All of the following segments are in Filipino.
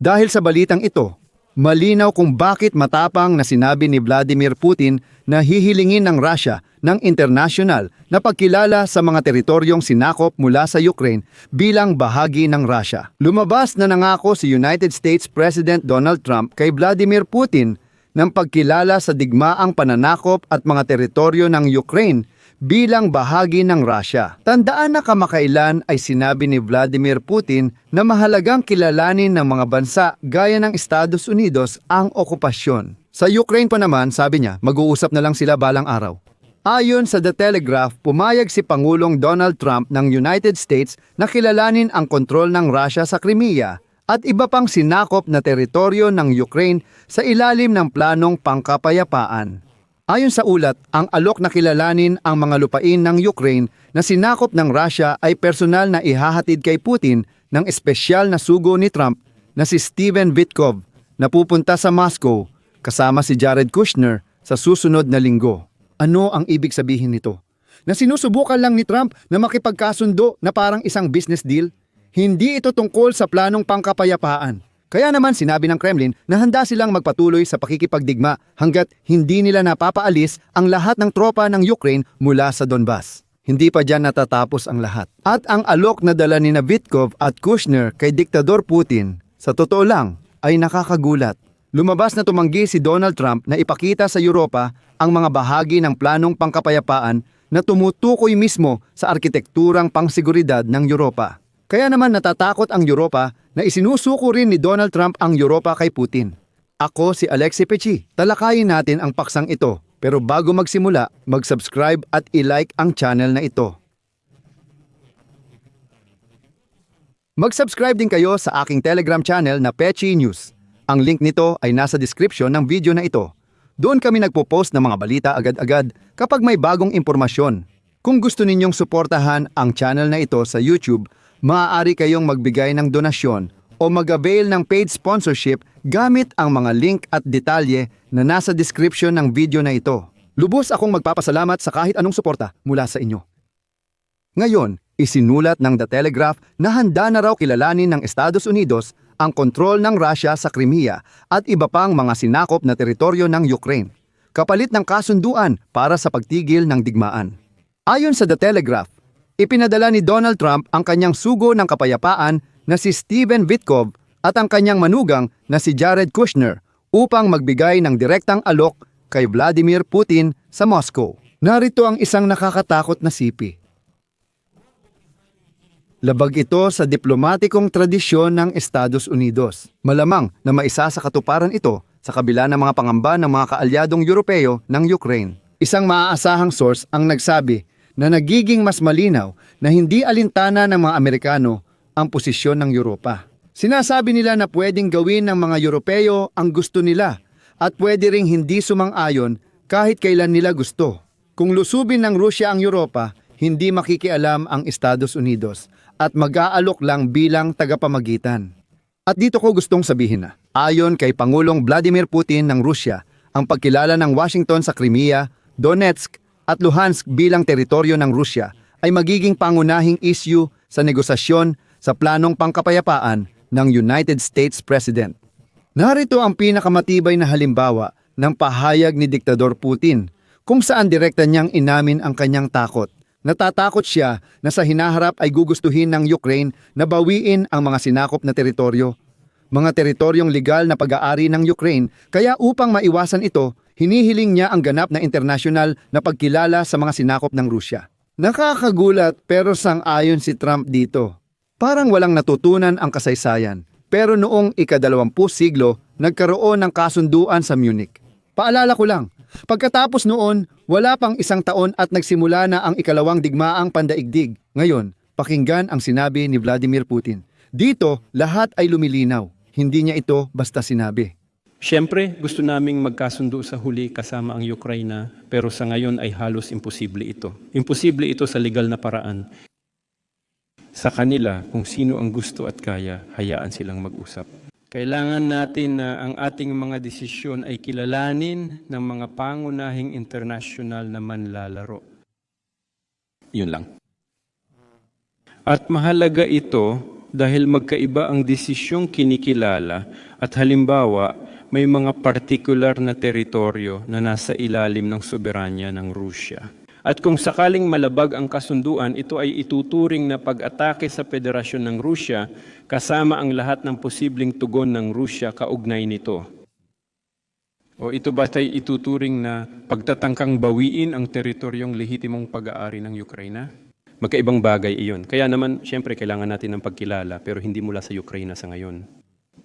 Dahil sa balitang ito, malinaw kung bakit matapang na sinabi ni Vladimir Putin na hihilingin ng Russia ng international na pagkilala sa mga teritoryong sinakop mula sa Ukraine bilang bahagi ng Russia. Lumabas na nangako si United States President Donald Trump kay Vladimir Putin ng pagkilala sa digmaang pananakop at mga teritoryo ng Ukraine bilang bahagi ng Russia. Tandaan na kamakailan ay sinabi ni Vladimir Putin na mahalagang kilalanin ng mga bansa gaya ng Estados Unidos ang okupasyon. Sa Ukraine pa naman, sabi niya, mag-uusap na lang sila balang araw. Ayon sa The Telegraph, pumayag si Pangulong Donald Trump ng United States na kilalanin ang kontrol ng Russia sa Crimea at iba pang sinakop na teritoryo ng Ukraine sa ilalim ng planong pangkapayapaan. Ayon sa ulat, ang alok na kilalanin ang mga lupain ng Ukraine na sinakop ng Russia ay personal na ihahatid kay Putin ng espesyal na sugo ni Trump na si Steven Vitkov na pupunta sa Moscow kasama si Jared Kushner sa susunod na linggo. Ano ang ibig sabihin nito? Na sinusubukan lang ni Trump na makipagkasundo na parang isang business deal? Hindi ito tungkol sa planong pangkapayapaan. Kaya naman sinabi ng Kremlin na handa silang magpatuloy sa pakikipagdigma hanggat hindi nila napapaalis ang lahat ng tropa ng Ukraine mula sa Donbas. Hindi pa dyan natatapos ang lahat. At ang alok na dala ni Vitkov at Kushner kay Diktador Putin, sa totoo lang, ay nakakagulat. Lumabas na tumanggi si Donald Trump na ipakita sa Europa ang mga bahagi ng planong pangkapayapaan na tumutukoy mismo sa arkitekturang pangseguridad ng Europa. Kaya naman natatakot ang Europa na isinusuko rin ni Donald Trump ang Europa kay Putin. Ako si Alexi Pechi. Talakayin natin ang paksang ito. Pero bago magsimula, mag-subscribe at i-like ang channel na ito. Mag-subscribe din kayo sa aking Telegram channel na Pechi News. Ang link nito ay nasa description ng video na ito. Doon kami nagpo-post ng mga balita agad-agad kapag may bagong impormasyon. Kung gusto ninyong suportahan ang channel na ito sa YouTube, maaari kayong magbigay ng donasyon o mag-avail ng paid sponsorship gamit ang mga link at detalye na nasa description ng video na ito. Lubos akong magpapasalamat sa kahit anong suporta mula sa inyo. Ngayon, isinulat ng The Telegraph na handa na raw kilalanin ng Estados Unidos ang kontrol ng Russia sa Crimea at iba pang mga sinakop na teritoryo ng Ukraine, kapalit ng kasunduan para sa pagtigil ng digmaan. Ayon sa The Telegraph, ipinadala ni Donald Trump ang kanyang sugo ng kapayapaan na si Steven Vitkov at ang kanyang manugang na si Jared Kushner upang magbigay ng direktang alok kay Vladimir Putin sa Moscow. Narito ang isang nakakatakot na sipi. Labag ito sa diplomatikong tradisyon ng Estados Unidos. Malamang na maisa sa katuparan ito sa kabila ng mga pangamba ng mga kaalyadong Europeo ng Ukraine. Isang maaasahang source ang nagsabi na nagiging mas malinaw na hindi alintana ng mga Amerikano ang posisyon ng Europa. Sinasabi nila na pwedeng gawin ng mga Europeo ang gusto nila at pwede ring hindi sumang-ayon kahit kailan nila gusto. Kung lusubin ng Rusya ang Europa, hindi makikialam ang Estados Unidos at mag-aalok lang bilang tagapamagitan. At dito ko gustong sabihin na, ayon kay Pangulong Vladimir Putin ng Rusya, ang pagkilala ng Washington sa Crimea, Donetsk at Luhansk bilang teritoryo ng Rusya ay magiging pangunahing issue sa negosasyon sa planong pangkapayapaan ng United States President. Narito ang pinakamatibay na halimbawa ng pahayag ni Diktador Putin kung saan direkta niyang inamin ang kanyang takot. Natatakot siya na sa hinaharap ay gugustuhin ng Ukraine na bawiin ang mga sinakop na teritoryo. Mga teritoryong legal na pag-aari ng Ukraine, kaya upang maiwasan ito, hinihiling niya ang ganap na internasyonal na pagkilala sa mga sinakop ng Rusya. Nakakagulat pero sang-ayon si Trump dito. Parang walang natutunan ang kasaysayan. Pero noong ikadalawampu siglo, nagkaroon ng kasunduan sa Munich. Paalala ko lang, pagkatapos noon, wala pang isang taon at nagsimula na ang ikalawang digmaang pandaigdig. Ngayon, pakinggan ang sinabi ni Vladimir Putin. Dito, lahat ay lumilinaw. Hindi niya ito basta sinabi. Siyempre, gusto naming magkasundo sa huli kasama ang Ukraina, pero sa ngayon ay halos imposible ito. Imposible ito sa legal na paraan. Sa kanila, kung sino ang gusto at kaya, hayaan silang mag-usap. Kailangan natin na ang ating mga desisyon ay kilalanin ng mga pangunahing internasyonal na manlalaro. Yun lang. At mahalaga ito dahil magkaiba ang desisyong kinikilala at halimbawa may mga partikular na teritoryo na nasa ilalim ng soberanya ng Rusya. At kung sakaling malabag ang kasunduan, ito ay ituturing na pag-atake sa Federasyon ng Rusya kasama ang lahat ng posibleng tugon ng Rusya kaugnay nito. O ito ba ay ituturing na pagtatangkang bawiin ang teritoryong lehitimong pag-aari ng Ukraina? Magkaibang bagay iyon. Kaya naman, siyempre, kailangan natin ng pagkilala, pero hindi mula sa Ukraina sa ngayon.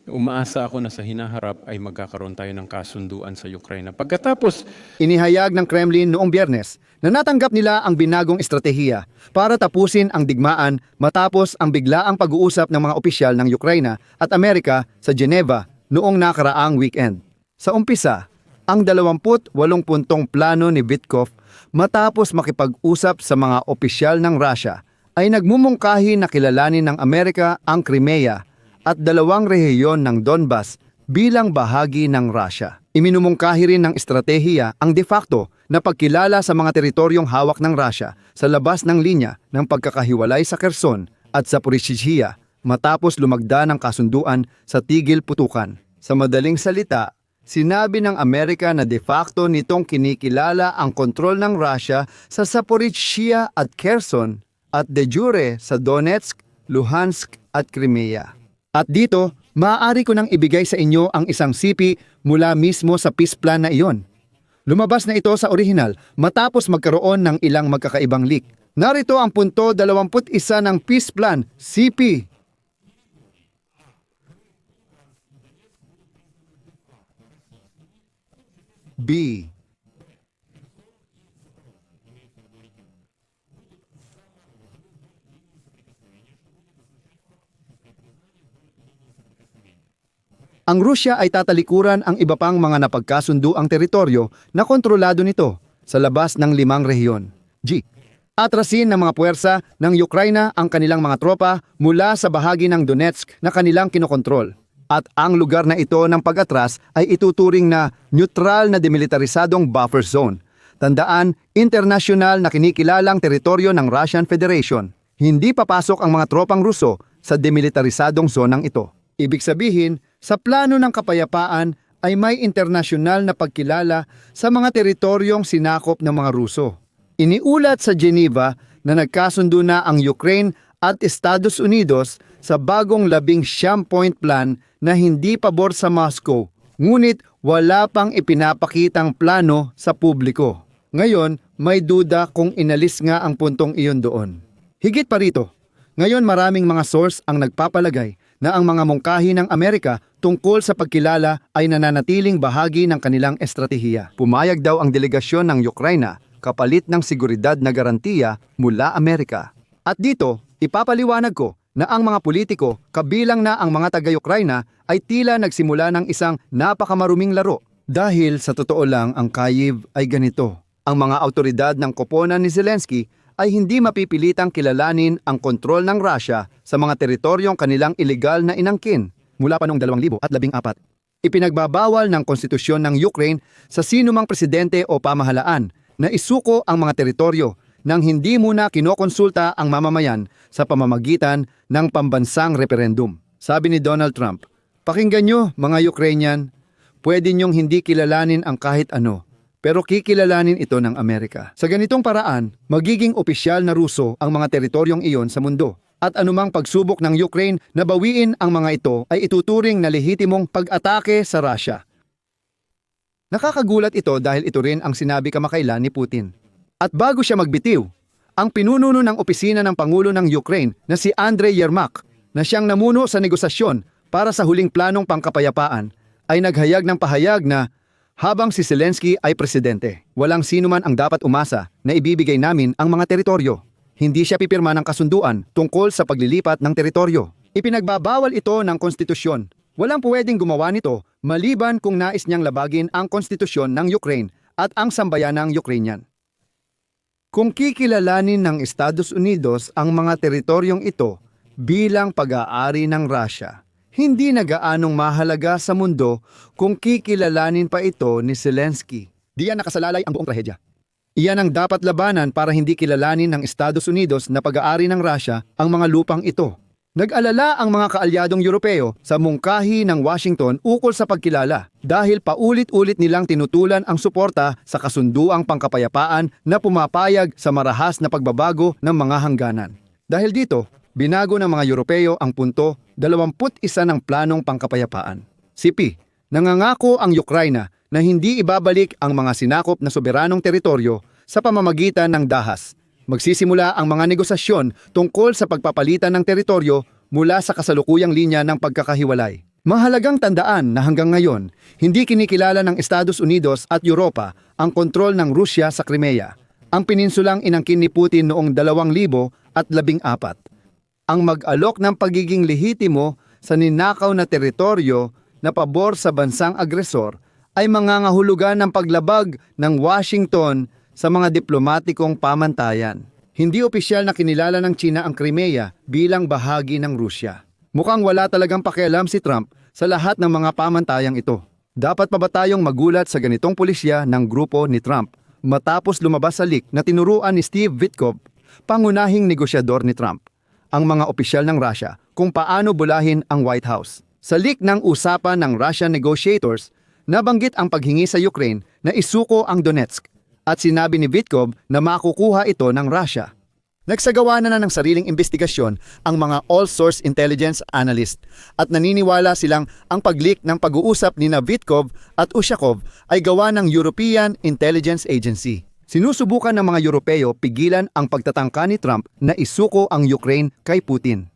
Umaasa ako na sa hinaharap ay magkakaroon tayo ng kasunduan sa Ukraina. Pagkatapos, Inihayag ng Kremlin noong biyernes na natanggap nila ang binagong estratehiya para tapusin ang digmaan matapos ang biglaang pag-uusap ng mga opisyal ng Ukraina at Amerika sa Geneva noong nakaraang weekend. Sa umpisa, ang 28 puntong plano ni Vitkov matapos makipag-usap sa mga opisyal ng Russia ay nagmumungkahi na kilalanin ng Amerika ang Crimea at dalawang rehiyon ng Donbas bilang bahagi ng Russia. Iminumungkahi rin ng estratehiya ang de facto na pagkilala sa mga teritoryong hawak ng Russia sa labas ng linya ng pagkakahiwalay sa Kherson at sa Zaporizhia matapos lumagda ng kasunduan sa tigil putukan. Sa madaling salita, sinabi ng Amerika na de facto nitong kinikilala ang kontrol ng Russia sa Zaporizhia at Kherson at de jure sa Donetsk, Luhansk at Crimea. At dito, maaari ko nang ibigay sa inyo ang isang sipi mula mismo sa peace plan na iyon. Lumabas na ito sa orihinal matapos magkaroon ng ilang magkakaibang leak. Narito ang punto 21 ng peace plan, CP. B. Ang Rusya ay tatalikuran ang iba pang mga napagkasunduang teritoryo na kontrolado nito sa labas ng limang rehiyon. G. Atrasin ng mga puwersa ng Ukraina ang kanilang mga tropa mula sa bahagi ng Donetsk na kanilang kinokontrol. At ang lugar na ito ng pag-atras ay ituturing na neutral na demilitarisadong buffer zone. Tandaan, internasyonal na kinikilalang teritoryo ng Russian Federation. Hindi papasok ang mga tropang Ruso sa demilitarisadong zonang ito. Ibig sabihin, sa plano ng kapayapaan ay may internasyonal na pagkilala sa mga teritoryong sinakop ng mga Ruso. Iniulat sa Geneva na nagkasundo na ang Ukraine at Estados Unidos sa bagong labing siyam point plan na hindi pabor sa Moscow, ngunit wala pang ipinapakitang plano sa publiko. Ngayon, may duda kung inalis nga ang puntong iyon doon. Higit pa rito, ngayon maraming mga source ang nagpapalagay na ang mga mungkahi ng Amerika tungkol sa pagkilala ay nananatiling bahagi ng kanilang estratehiya. Pumayag daw ang delegasyon ng Ukraina kapalit ng seguridad na garantiya mula Amerika. At dito, ipapaliwanag ko na ang mga politiko, kabilang na ang mga taga-Ukraina, ay tila nagsimula ng isang napakamaruming laro. Dahil sa totoo lang ang Kyiv ay ganito. Ang mga autoridad ng koponan ni Zelensky ay hindi mapipilitang kilalanin ang kontrol ng Russia sa mga teritoryong kanilang ilegal na inangkin mula pa noong 2014. Ipinagbabawal ng konstitusyon ng Ukraine sa sinumang presidente o pamahalaan na isuko ang mga teritoryo nang hindi muna kinokonsulta ang mamamayan sa pamamagitan ng pambansang referendum. Sabi ni Donald Trump, Pakinggan nyo mga Ukrainian, pwede nyong hindi kilalanin ang kahit ano, pero kikilalanin ito ng Amerika. Sa ganitong paraan, magiging opisyal na Ruso ang mga teritoryong iyon sa mundo. At anumang pagsubok ng Ukraine na bawiin ang mga ito ay ituturing na lehitimong pag-atake sa Russia. Nakakagulat ito dahil ito rin ang sinabi kamakailan ni Putin. At bago siya magbitiw, ang pinununo ng opisina ng Pangulo ng Ukraine na si Andrei Yermak na siyang namuno sa negosasyon para sa huling planong pangkapayapaan ay naghayag ng pahayag na habang si Zelensky ay presidente, walang sino man ang dapat umasa na ibibigay namin ang mga teritoryo. Hindi siya pipirma ng kasunduan tungkol sa paglilipat ng teritoryo. Ipinagbabawal ito ng konstitusyon. Walang pwedeng gumawa nito maliban kung nais niyang labagin ang konstitusyon ng Ukraine at ang sambayanang Ukrainian. Kung kikilalanin ng Estados Unidos ang mga teritoryong ito bilang pag-aari ng Russia, hindi nagaanong mahalaga sa mundo kung kikilalanin pa ito ni Zelensky. Diyan nakasalalay ang buong trahedya. Iyan ang dapat labanan para hindi kilalanin ng Estados Unidos na pag-aari ng Russia ang mga lupang ito. Nag-alala ang mga kaalyadong Europeo sa mungkahi ng Washington ukol sa pagkilala dahil paulit-ulit nilang tinutulan ang suporta sa kasunduang pangkapayapaan na pumapayag sa marahas na pagbabago ng mga hangganan. Dahil dito, binago ng mga Europeo ang punto 21 ng planong pangkapayapaan. CP, nangangako ang Ukraina na hindi ibabalik ang mga sinakop na soberanong teritoryo sa pamamagitan ng dahas Magsisimula ang mga negosasyon tungkol sa pagpapalitan ng teritoryo mula sa kasalukuyang linya ng pagkakahiwalay. Mahalagang tandaan na hanggang ngayon, hindi kinikilala ng Estados Unidos at Europa ang kontrol ng Rusya sa Crimea, ang peninsulang inangkin ni Putin noong 2014. Ang mag-alok ng pagiging lehitimo sa ninakaw na teritoryo na pabor sa bansang agresor ay mangangahulugan ng paglabag ng Washington sa mga diplomatikong pamantayan. Hindi opisyal na kinilala ng China ang Crimea bilang bahagi ng Rusya. Mukhang wala talagang pakialam si Trump sa lahat ng mga pamantayang ito. Dapat pa ba tayong magulat sa ganitong pulisya ng grupo ni Trump matapos lumabas sa leak na tinuruan ni Steve Witkoff, pangunahing negosyador ni Trump, ang mga opisyal ng Russia kung paano bulahin ang White House. Sa leak ng usapan ng Russian negotiators, nabanggit ang paghingi sa Ukraine na isuko ang Donetsk at sinabi ni Vitkov na makukuha ito ng Russia. Nagsagawa na na ng sariling investigasyon ang mga all-source intelligence analyst at naniniwala silang ang pag-leak ng pag-uusap ni Vitkov at Ushakov ay gawa ng European Intelligence Agency. Sinusubukan ng mga Europeo pigilan ang pagtatangka ni Trump na isuko ang Ukraine kay Putin.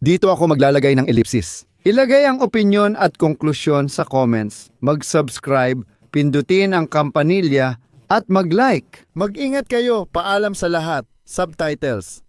Dito ako maglalagay ng ellipsis. Ilagay ang opinion at konklusyon sa comments. Mag-subscribe, pindutin ang kampanilya at mag-like. Mag-ingat kayo. Paalam sa lahat. Subtitles.